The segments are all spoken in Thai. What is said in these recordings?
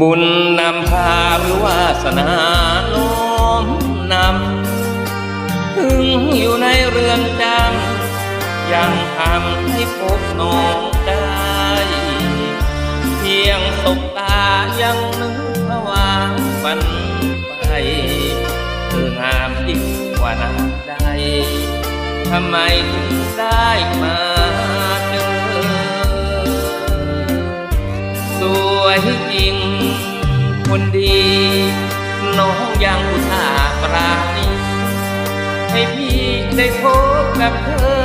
บุญนำพาหรือวาสนาโน้มนำถึงอยู่ในเรือนจำยังทำให้พบน้องได้ เพียงสบตายังนึกระวางฝันไปเธองามยิ่งกว่านางใดทำไมถึงได้มาเจอสวยจริง คนดี น้องยังอุตส่าห์ปราณีให้พี่ได้พบกับเธอ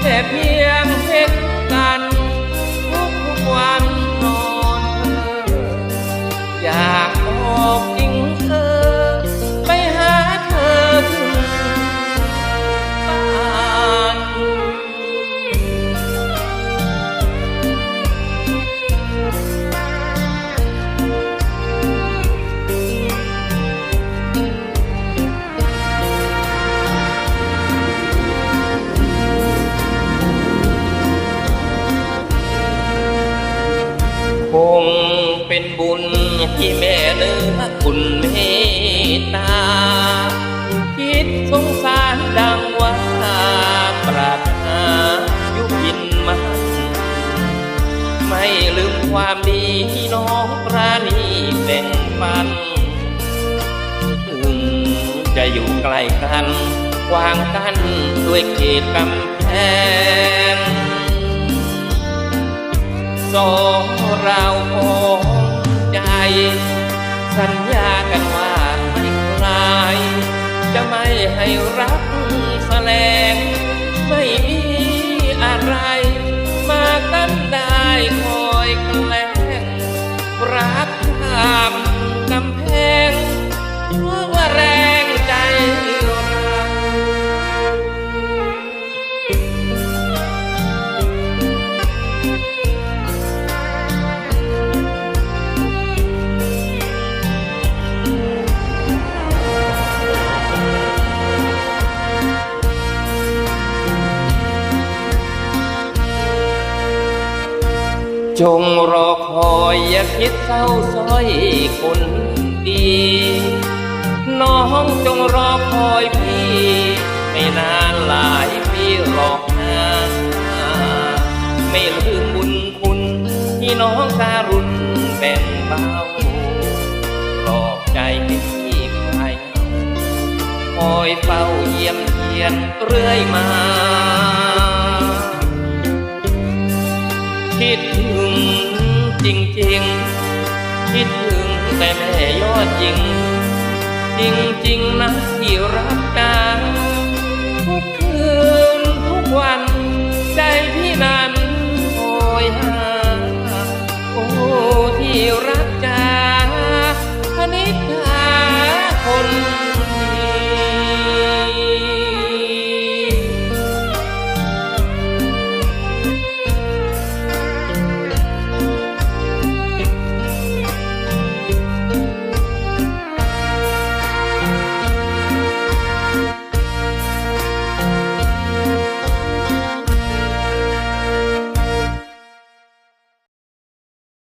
แค่เพีย บุญที่แม่เนื้อคุณเมตตา คิดสงสารดังว่าปรารถนายุพินมันไม่ลืมความดีที่น้องปราณีแบ่งปัน ถึงจะอยู่ใกล้กันวางกันด้วยเขตกำแพงสองเรา จงรอคอยอย่าคิดเศร้าซ้อยคนดี น้องจงรอคอยพี่ไม่นานหลายปีหรอกนะไม่ลืมบุญคุณที่น้องการุณแบ่งเบาปลอบใจพี่คลายเหงาคอยเฝ้าเยี่ยมเยียนเรื่อยมา คิดถึงจริงๆ คิดถึงแต่แม่ยอดจริง จริงๆนะที่รัก